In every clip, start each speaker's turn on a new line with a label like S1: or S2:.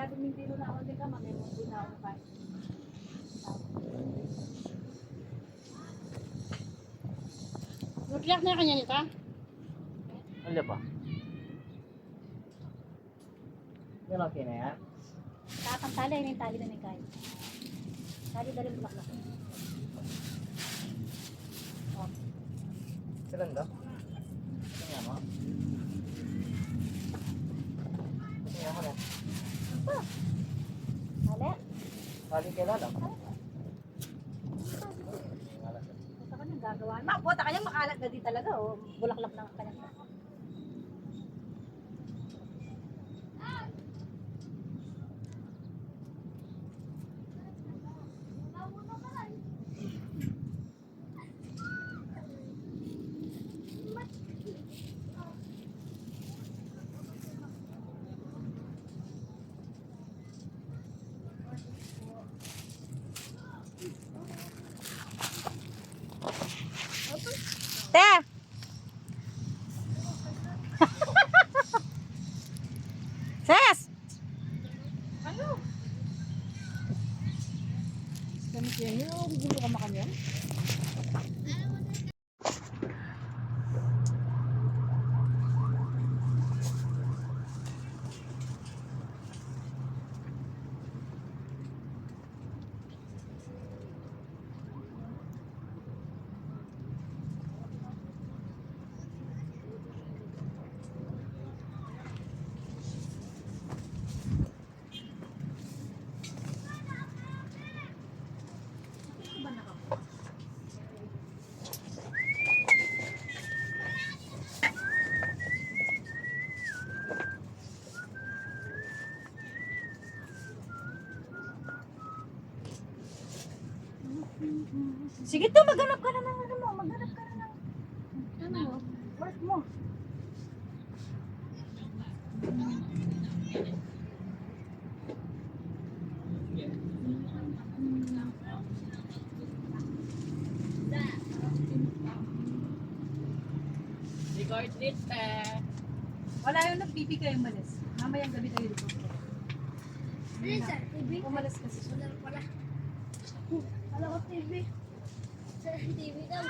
S1: Kaya bumibiro na ako din ka, mamaya mo din ako kain.
S2: Nagkiyak na kanya nito?
S3: Ano ba? Yan okay na yan?
S1: Kakang tali, yun yung tali na may kain. Tali dali bulaklak.
S3: Silang daw? Tingnan mo. Tingnan mo na.
S1: Tali?
S3: Bali kay Lala.
S1: Basta ka nang gagawa. Ma, puta kanya makalat na di talaga, oh. Bulaklak lang ang kanyang. Yun. Gusto ka makanyan? Sige to, maghanap ka na ng ano mo. Maghanap ka na ng ano mo. Work mo.
S2: Record it, eh.
S1: Wala yung nagbibigay yung malis. Mamayang gabi tayo dito. Umalis kasi siya.
S4: Wala pala. Wala TV. Sa TV daw.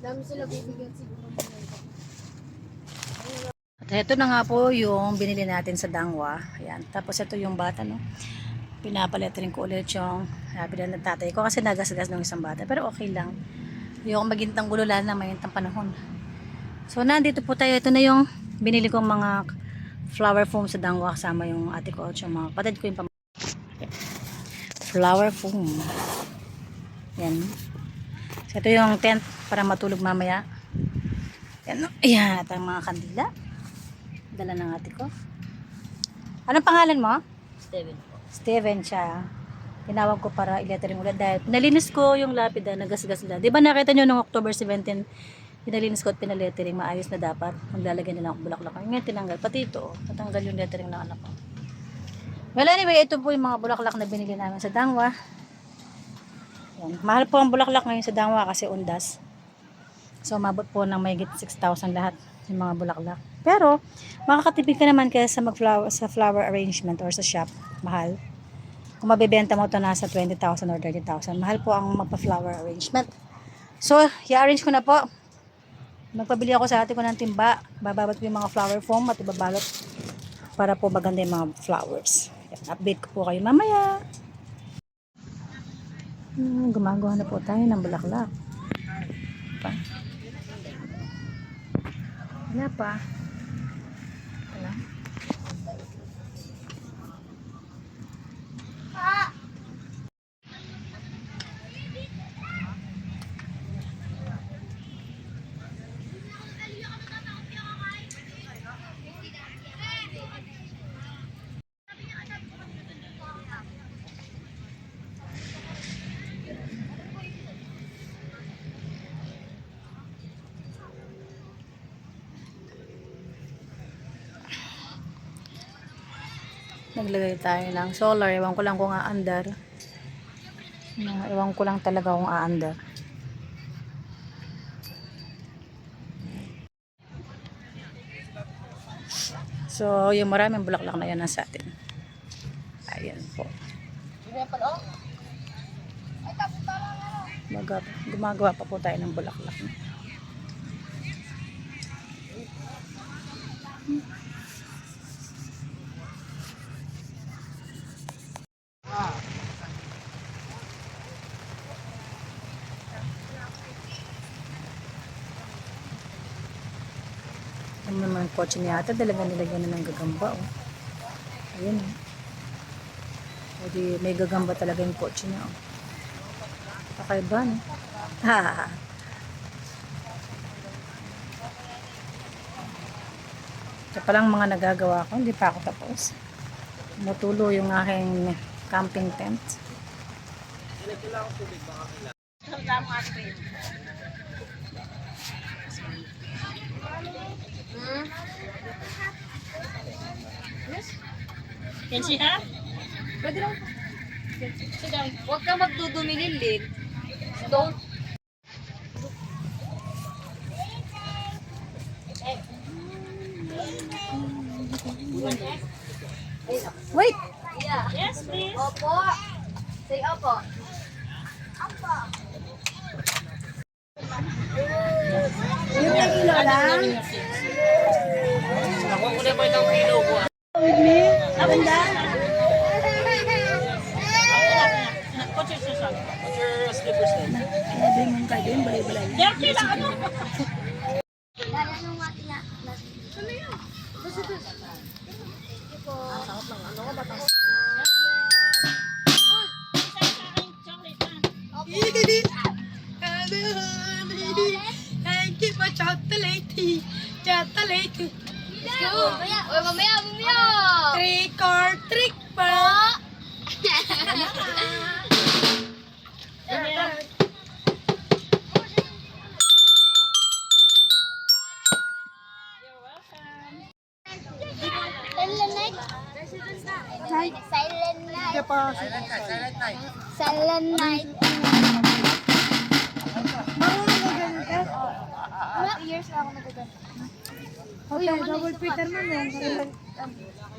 S4: Dami sila bibigyan siguro
S1: At ito na nga po yung binili natin sa Dangwa. Ayan. Tapos ito yung bata, no? Pinapalit rin ko ulit yung sabi na ng tatay ko kasi nagasgas ng isang bata. Pero okay lang. Yung magintang gulo lalo na magintang panahon. So, nandito po tayo. Ito na yung binili kong mga flower foam sa Dangwa kasama yung ate ko at yung mga patid ko yung pam flower foam. Yan. So, ito yung tent para matulog mamaya. Yan, no? Ayan, at ang mga kandila. Dala ng ate ko. Anong pangalan mo?
S2: Steven.
S1: Steven siya. Tinawag ko para i-lettering ulit dahil pinalinis ko yung lapida, nagasgas na. Di ba nakita nyo nung October 17, pinalinis ko at pinalettering, maayos na dapat. Maglalagay na lang ako bulaklak. Ngayon tinanggal. Pati ito, oh, natanggal yung lettering ng anak ko. Well anyway, ito po yung mga bulaklak na binili namin sa Dangwa. Yan. Mahal po ang bulaklak ngayon sa Dangwa kasi undas. So, mabot po ng may 6,000 lahat yung mga bulaklak. Pero, makakatipid ka naman kaysa mag-flower, sa flower arrangement or sa shop. Mahal. Kung mabibenta mo ito nasa 20,000 or 30,000. Mahal po ang magpa-flower arrangement. So, i-arrange ko na po. Magpabili ako sa ate ko ng timba. Bababat ko yung mga flower foam at ibabalot para po maganda yung mga flowers. Update ko po kayo mamaya. Hmm, gumagawa na po tayo ng bulaklak. Pa. Wala pa. maglagay tayo ng solar. Ewan ko lang kung aandar. Ewan ko lang talaga kung aandar. So, yung maraming bulaklak na yan ang sa atin. Ayan po. Mag gumagawa pa po tayo ng bulaklak. Kotse niya ata, talaga nilagyan na ng gagamba. Oh. Ayun. Oh. O di, may gagamba talaga yung kotse niya. Oh. Kakaiba, no? Ha! Ito pa lang mga nagagawa ko, hindi pa ako tapos. Mutulo yung aking camping tent.
S2: Can she have?
S4: Pwede lang. Sit down. Huwag ka magdudumi Lin. Don't.
S1: Wait!
S2: Yes, please.
S4: Opo. Say opo. Opo. Yung kilo lang?
S3: Nakuha ko na ba itong kilo ko?
S2: What's your?
S3: What's your slippers then?
S2: Dirty lang ano?
S4: Okay, double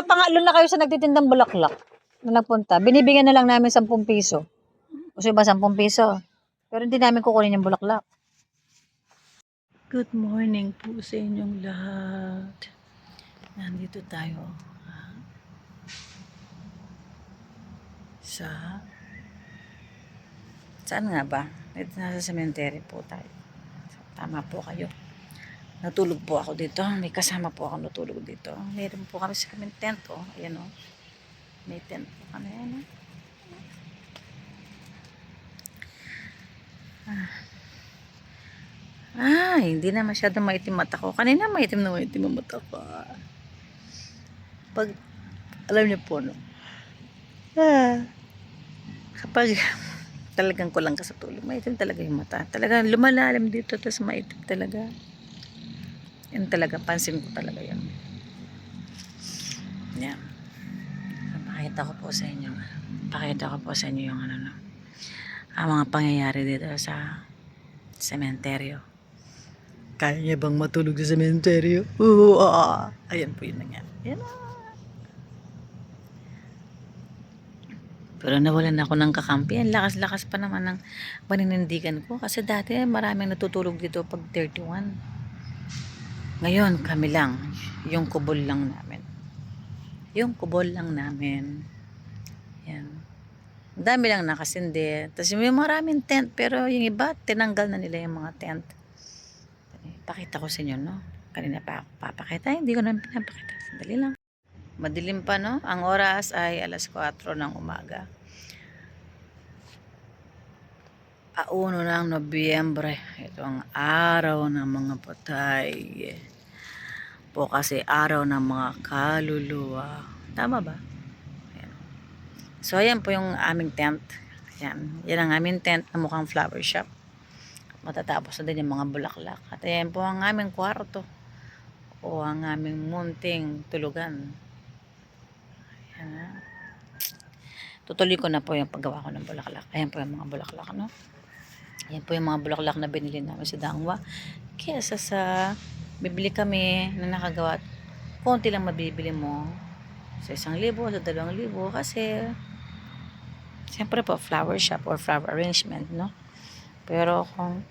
S1: Tsaka pangalo na kayo sa nagtitindang bulaklak na nagpunta. Binibigyan na lang namin 10 piso. Gusto ba 10 piso? Pero hindi namin kukunin yung bulaklak. Good morning po sa inyong lahat. Nandito tayo sa Saan nga ba? Nasa cemetery po tayo. Tama po kayo. Natulog po ako dito. May kasama po ako natulog dito. Meron po kami sa kaming tent. Oh. Ayan oh. May tent po kami. Ayan oh. Ah. Ah, hindi na masyadong maitim mata ko. Kanina maitim na maitim ang mata ko. Pag, alam niyo po, no? Ah, kapag talagang kulang ka sa tulog, maitim talaga yung mata. Talagang lumalalim dito, tapos maitim talaga. Yan talaga, pansin ko talaga yan. Yan. Pakita ko po sa inyo. Pakita ko po sa inyo yung ano na. Ang mga pangyayari dito sa sementeryo. Kaya niya bang matulog sa sementeryo? Oo, ah. Ayan po yun nangyari. Yan ah. Pero nawalan ako ng kakampi. Ang lakas-lakas pa naman ng paninindigan ko. Kasi dati maraming natutulog dito pag 31. Ngayon, kami lang. Yung kubol lang namin. Yung kubol lang namin. Yan. Dami lang nakasindi. Tapos yung maraming tent. Pero yung iba, tinanggal na nila yung mga tent. Pakita ko sa inyo, no? Kanina pa papakita. Hindi ko na pinapakita. Sandali lang. Madilim pa, no? Ang oras ay alas 4 ng umaga. Auno ng Nobyembre. Ito ang araw ng mga patay. po kasi araw ng mga kaluluwa. Tama ba? Ayan. So, ayan po yung aming tent. Ayan. Yan ang aming tent na mukhang flower shop. Matatapos na din yung mga bulaklak. At ayan po ang aming kwarto. O ang aming munting tulugan. Ayan. Tutuloy ko na po yung paggawa ko ng bulaklak. Ayan po yung mga bulaklak, no? Ayan po yung mga bulaklak na binili namin sa Dangwa. Kesa sa bibili kami na nakagawa konti lang mabibili mo sa isang libo, sa dalawang libo kasi siyempre po flower shop or flower arrangement, no? Pero kung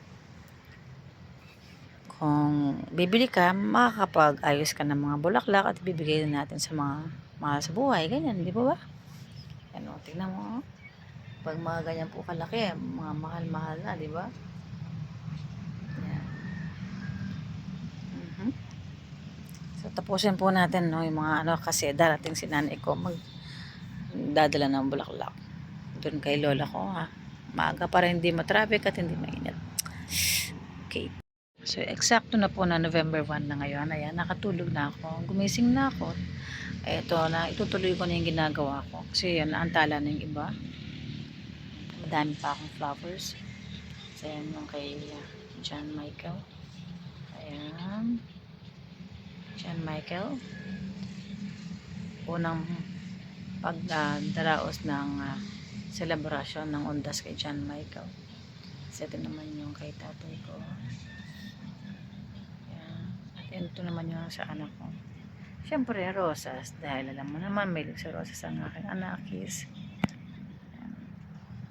S1: kung bibili ka, makakapag-ayos ka ng mga bulaklak at bibigay natin sa mga mahal sa buhay. Ganyan, di ba ba? Ano, tignan mo. oh. Pag mga ganyan po kalaki, mga mahal-mahal na, di ba? Yan. Mhm. So, tapusin po natin, no, yung mga ano, kasi darating si nanay ko mag dadala ng bulaklak. Doon kay lola ko, ha. Maaga para hindi matraffic at hindi mainit. Okay. So, eksakto na po na November 1 na ngayon. Ayan, nakatulog na ako. Gumising na ako. Eto na, itutuloy ko na yung ginagawa ko. Kasi yan, naantala na yung iba. Madami pa akong flowers. So, ayan yung kay uh, John Michael. Ayan. John Michael. Unang pagdaraos ng uh, celebration ng undas kay John Michael. So, ito naman yung kay tatay ko. Ayan. At ito naman yung sa anak ko. Siyempre, rosas. Dahil alam mo naman, may sa rosas ang aking anakis. Ayan.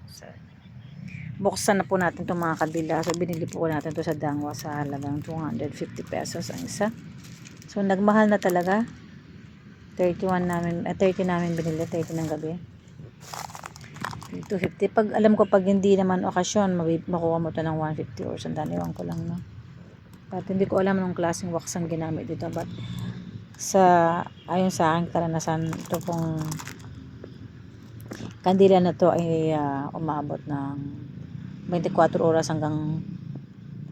S1: So, buksan na po natin itong mga kabila. So, binili po natin to sa Dangwa sa halagang 250 pesos ang isa. So, nagmahal na talaga. 31 namin, eh, 30 namin binili, 30 ng gabi. 250. Pag, alam ko, pag hindi naman okasyon, makuha mo to ng 150 or sandan. Ewan ko lang, no? But hindi ko alam anong klaseng wax ang ginamit dito. But, sa, ayon sa aking karanasan, ito pong kandila na to ay ah, umabot ng 24 oras hanggang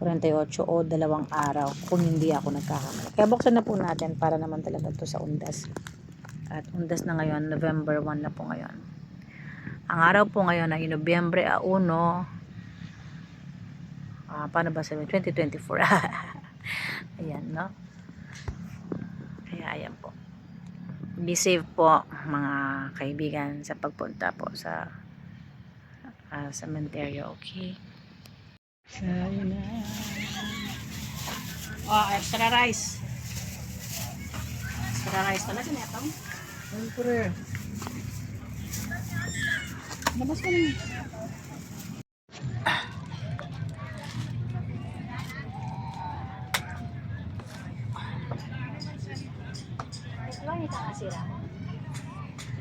S1: 48 o dalawang araw kung hindi ako nagkakamali. Kaya buksan na po natin para naman talaga to sa undas. At undas na ngayon, November 1 na po ngayon. Ang araw po ngayon ay Nobyembre 1, ah paano ba sabihin? 2024. ayan, no? Kaya ayan po. Be safe po mga kaibigan sa pagpunta po sa uh, cemetery, okay? Sayonara.
S2: Oh, extra rice. Extra rice talaga na ito.
S3: Siyempre.
S2: Labas ko na.
S1: Ano yung kakasira?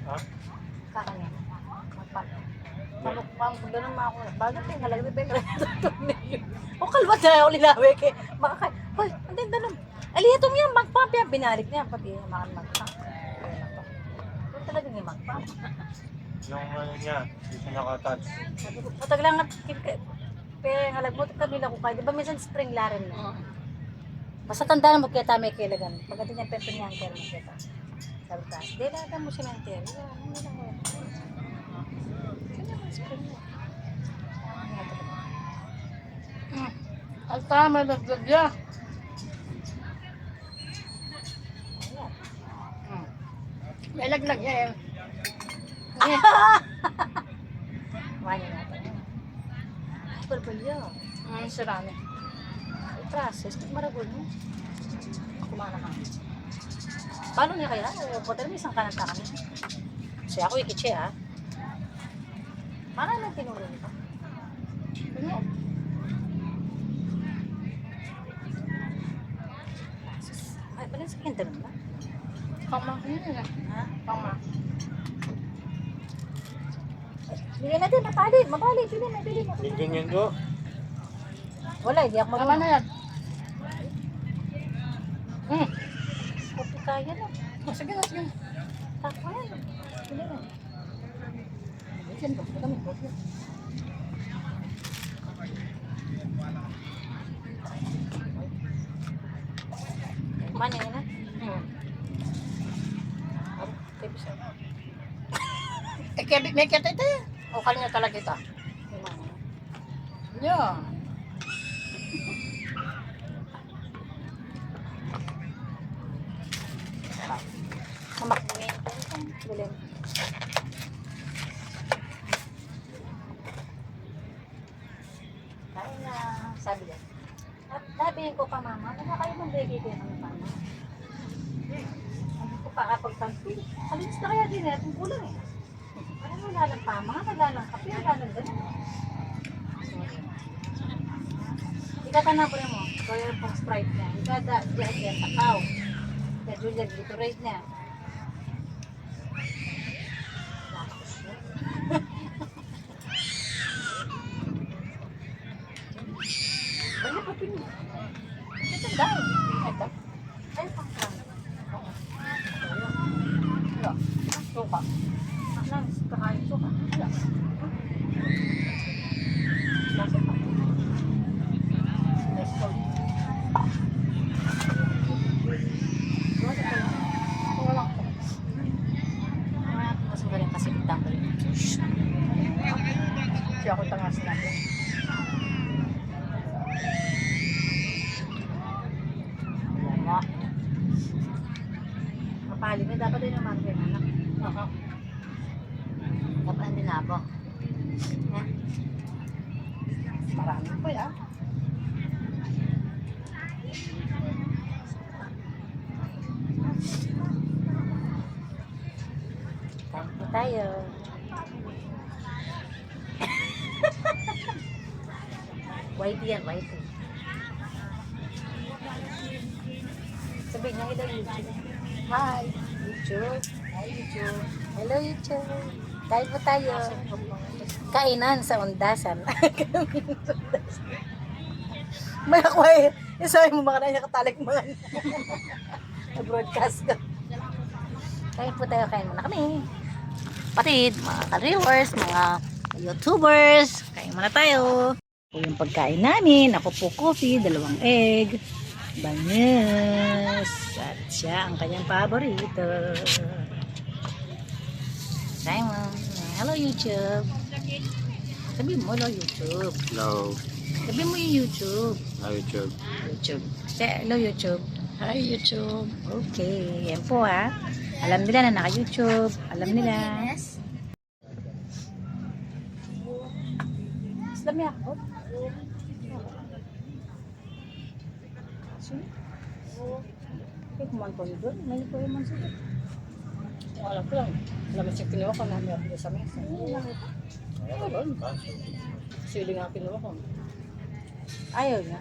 S3: Ha?
S1: Kakanya. Magpap. Malukpam, kung ganun mga ako. Bago tayo, halaga ba yung O kalwat na ako linawi kay makakay. Hoy, ang din danong. Aliyatong yan, magpap yan. Binalik niya, pati yung mga magpap. Ito talaga yung magpap.
S3: Yung ano niya, hindi siya nakatouch.
S1: Patag lang at pero halag mo kabila ko kayo. Di ba minsan spring laren na? Basta tandaan mo kaya tamay kailagan. Pagdating niya pepe niya ang kaya mo kita. Sabi ka, di lagan mo siya ng kaya. Ano lang mo. Kanya mo spring mo.
S2: Ang tama, nagdag niya.
S1: Ayan.
S2: May laglag niya eh.
S1: Kumain natin. Yun.
S2: Ang sirami.
S1: Process, maragol mo. Kumana ka. Paano niya kaya? O, Butter may isang kananta kami. So, ako ikiche ha. Paano lang tinuro nito? Ano? Pala sa kinta ba?
S2: Yun na.
S1: Ha?
S2: Kama.
S1: Bili natin, mabali, mabali, bili na, bili na.
S3: Hindi ganyan ko.
S1: Wala, hindi ako
S2: Tama na yan. Hmm.
S1: Kopi kaya na.
S2: Oh, sige na, sige na.
S1: Tako yan. Bili na. Diyan ba? Kami po. Mana yun ah? Hmm.
S2: Eh, kaya may kita ito eh. O kanya talaga ito. Yeah.
S1: Kamakingin. Bilin. Alinis na kaya din eh, kung kulang eh. Ano wala ng pama, wala ng kape, wala ng ganun. Ikatanan ko na mo, kaya pang sprite niya. Ikada, diyan yan, takaw. Dito right niya. Wala pa pin. Ito daw. Ito. Ay, pang Wala. Suka. Nang kakain suka. Wala. Nasa pa. Let's go. Wala pa lang. Wala pa. Ah, Mas magaling kasi kitang ko rin.
S2: Siya ako tangas natin.
S1: Wala. Kapali na dapat din naman kayo anak.
S2: Aha.
S1: Dapat din ako. Ha?
S2: Marami pa yan.
S1: Kain po tayo. Whitey yan, whitey. Sabihin niya, hello YouTube. Hi, YouTube. Hi, YouTube. Hello, YouTube. Kain po tayo. Kainan sa undasan. May ako eh. Isabi mo mga na nakatalig mga na-broadcast ka. Kain po tayo, kain muna kami. Patid, mga ka-reelers, mga YouTubers. Kain muna tayo. Po yung pagkain namin. Ako po coffee, dalawang egg. Banyes. At siya ang kanyang paborito. Mo. Hello YouTube. Sabi mo, hello YouTube.
S3: Hello.
S1: Sabi mo yung YouTube.
S3: Hi, YouTube.
S1: YouTube. Say, hello YouTube. Hi YouTube. Okay. Yan po ha. Alam nila na naka-YouTube. Alam nila. Islam ya ako. Sino? Eh, kumanto ni doon. May ko yung manso.
S2: Alam ko lang. Alam mo siya kinuha ko na meron sa mesa.
S3: Ayun.
S2: Sili nga kinuha ko.
S1: Ayaw niya.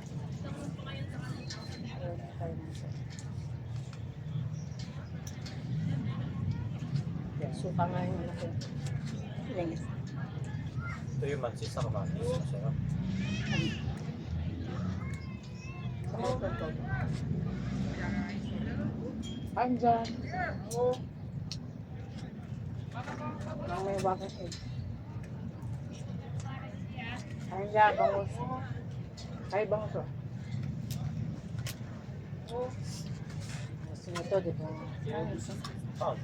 S1: Ayaw niya tayo ng.
S2: Suka nga yung anak ko.
S1: Yan.
S3: Ito yung mansis na kamatis. Masarap.
S2: Sa mga ko. Kain dyan. Kain dyan, bangus. Kain bangus oh. Gusto nyo to, di ba? Bangus.
S3: Ah,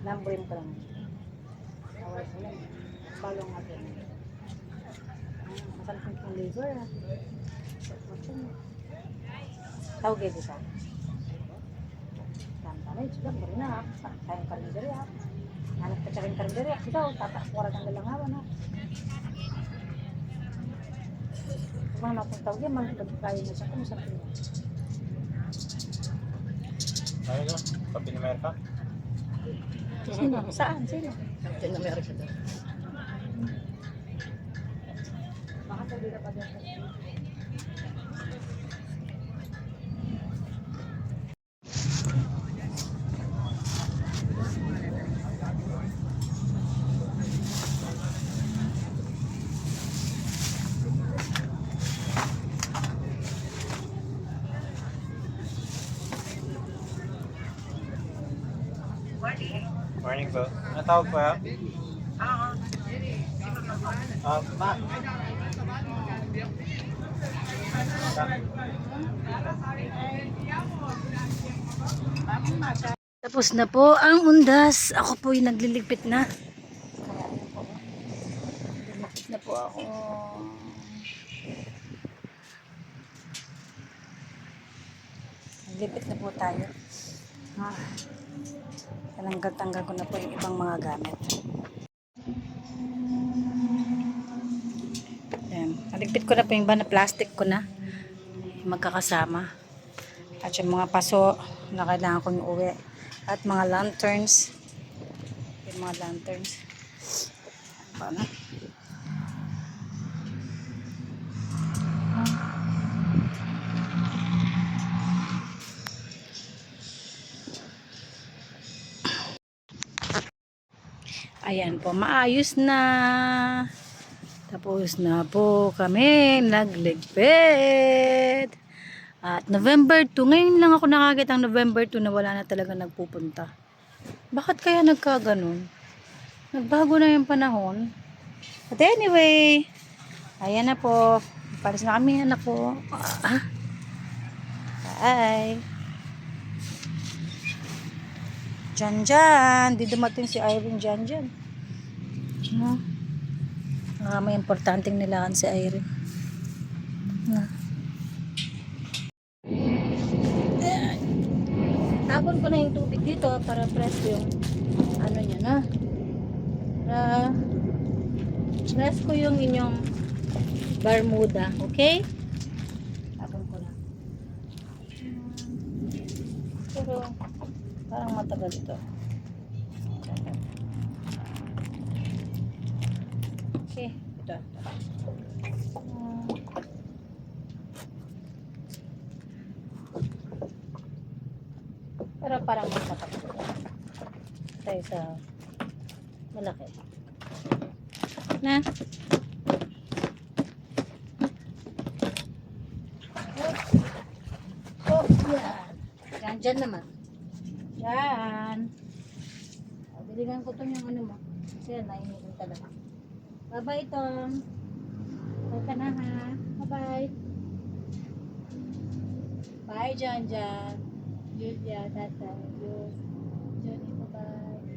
S1: Lambuin pa lang. Awal ko lang. Balong natin. Ah, Masarap yung liver ah. Eh bisa. Tantala, ito lang bari na. Kayang karinderi ah. Anak ka tsaka yung karinderi ah. Ikaw, tatakwaran ang lalangawan ah. Kung ano kung tawag yan, magkakain na siya kung sa pinya.
S3: Ayun no? Kape ni Merka.
S1: Sino? Saan? Sino?
S2: Captain America daw.
S1: Baka pwede na pa.
S3: Morning po. Ano tawag po yan? Ah, ma.
S1: Tapos na po ang undas. Ako po yung nagliligpit na. Nagliligpit na po ako. Nagliligpit na po tayo. Ah. Talanggal-tanggal ko na po yung ibang mga gamit. Ayan. Naligpit ko na po yung iba na plastic ko na. Magkakasama. At yung mga paso na kailangan kong uwi. At mga lanterns. Yung mga lanterns. Paano? Ayan po, maayos na. Tapos na po kami nagligpit. At November 2, ngayon lang ako nakakita ng November 2 na wala na talaga nagpupunta. Bakit kaya nagkaganon? Nagbago na yung panahon. But anyway, ayan na po. Paris na kami, anak ko. Ah. Bye. Diyan, diyan. Di dumating si Irene diyan, diyan. No? Ah, may importanteng nilaan si Irene. No? Tapon ko na yung tubig dito para press yung ano niya na. Para press ko yung inyong Bermuda, okay? Tapon ko na. Pero parang matagal ito. Ah. Pero parang mas matagal. Tayo sa malaki. Na? Oh, yan. Yan, dyan naman. Yan. Biligan ko to yung ano mo. Kasi yan, nainitin talaga. Bye-bye, Tom. Bye ka na, ha? Bye-bye. Bye, John John. Julia, Tata, Jun. Johnny, bye-bye.